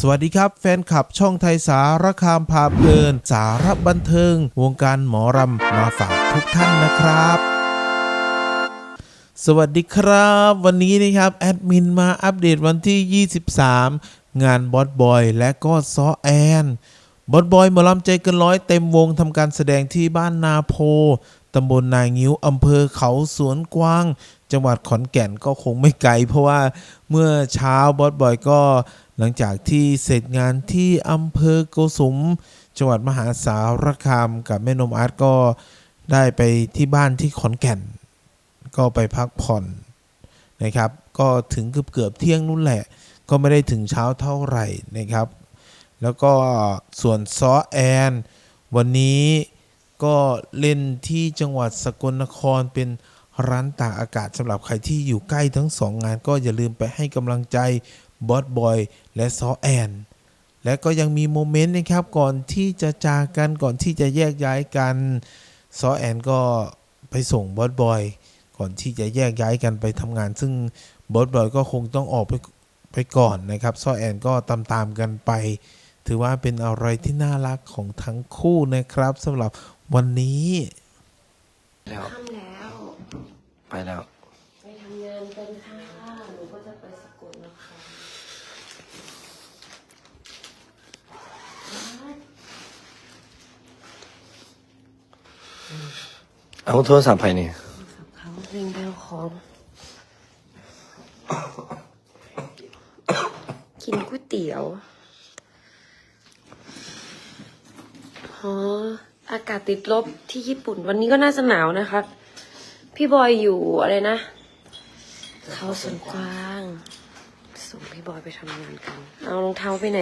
สวัสดีครับ แฟนคลับช่องไทยสารคามพาเพลิน สารบันเทิง วงการหมอรำมาฝากทุกท่านนะครับ สวัสดีครับ วันนี้นะครับ แอดมินมาอัปเดตวันที่ 23 งานบอสบอยและก็ซอแอนบอสบอยหมอลำใจเกินร้อยเต็มวงทำการแสดงที่บ้านนาโพตำบลนางิ้วอำเภอเขาสวนกว้าง จังหวัดขอนแก่นก็คงไม่ไกล เพราะว่าเมื่อเช้าบอสบอยก็ หลังจากที่เสร็จงานที่อำเภอโกสุม จังหวัดมหาสารคามกับแม่นมอาร์ตก็ได้ไปที่บ้านที่ขอนแก่น ก็ไปพักผ่อนนะครับ ก็ถึงเกือบเกือบเที่ยงนู่นแหละ ก็ไม่ได้ถึงเช้าเท่าไหร่นะครับ แล้วก็ส่วนซอแอน วันนี้ก็เล่นที่จังหวัดสกลนครเป็นร้านตากอากาศสำหรับใครที่อยู่ใกล้ทั้งสองงาน ก็อย่าลืมไปให้กำลังใจ บอสบอยและซอแอน และก็ยังมีโมเมนต์นะครับก่อนที่จะจากกันก่อนที่จะแยกย้ายกันซอแอนก็ไปส่งบอสบอยก่อนที่จะแยกย้ายกันไปทำงาน ซึ่งบอสบอยก็คงต้องออกไปไปก่อนนะครับซอแอนก็ตามตามกันไป ถือว่าเป็นอะไรที่น่ารักของทั้งคู่นะครับสำหรับวันนี้แล้ว ไปแล้ว ไปทำงานกันค่ะหนูก็จะไปสกลนคร เอาโทรศัพท์ไปนี่เขาเร่งแบลของ กินก๋วยเตี๋ยวอ๋ออากาศติดลบที่ญี่ปุ่น วันนี้ก็น่าจะหนาวนะคะพี่บอยอยู่อะไรนะ เขาสวนกว้าง ส่งพี่บอยไปทำงานกัน เอารองเท้าไปไหน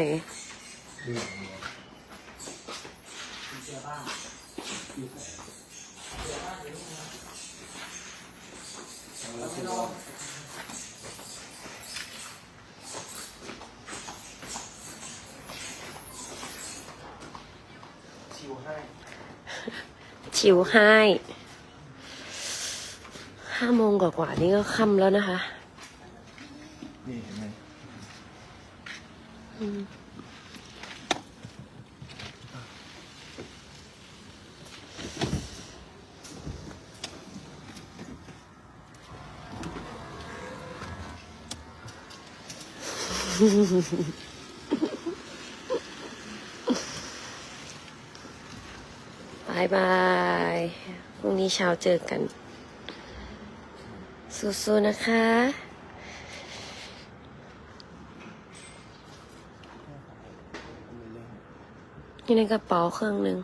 ชิวให้ห้าโมงกว่าๆนี่ก็ค่ำแล้วนะคะ นี่เห็นไหม บายบาย พรุ่งนี้เช้าเจอกัน สู้ๆนะคะ อยู่ในกระเป๋าเครื่องหนึ่ง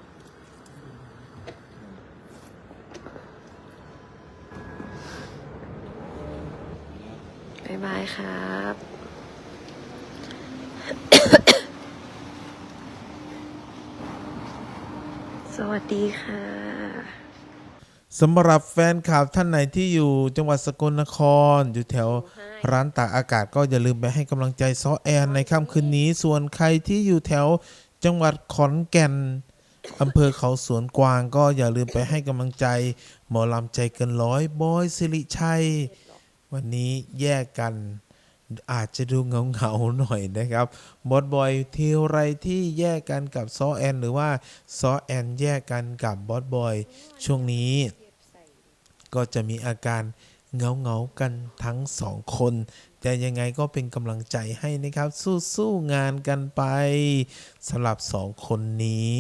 บายบายครับ วัสดีค่ะสำหรับแฟนคลับท่านไหนที่อยู่จังหวัดสกลนคร อยู่แถวร้านตากอากาศก็อย่าลืมไปให้กำลังใจซอแอนในค่ำคืนนี้ ส่วนใครที่อยู่แถวจังหวัดขอนแก่นอำเภอเขาสวนกวางก็อย่าลืมไปให้กำลังใจ หมอลำใจเกินร้อยบอยสิริชัย วันนี้แยกกัน อาจจะดูเงาเงาๆหน่อยนะครับบอสบอยทีไรที่แยกกันกับซอแอน หรือว่าซอแอน แยกกันกับบอสบอยช่วงนี้ ก็จะมีอาการเงาเงาๆกันทั้งสองคนแต่ยังไงก็เป็นกำลังใจให้นะครับ สู้ๆงานกันไปสำหรับสองคนนี้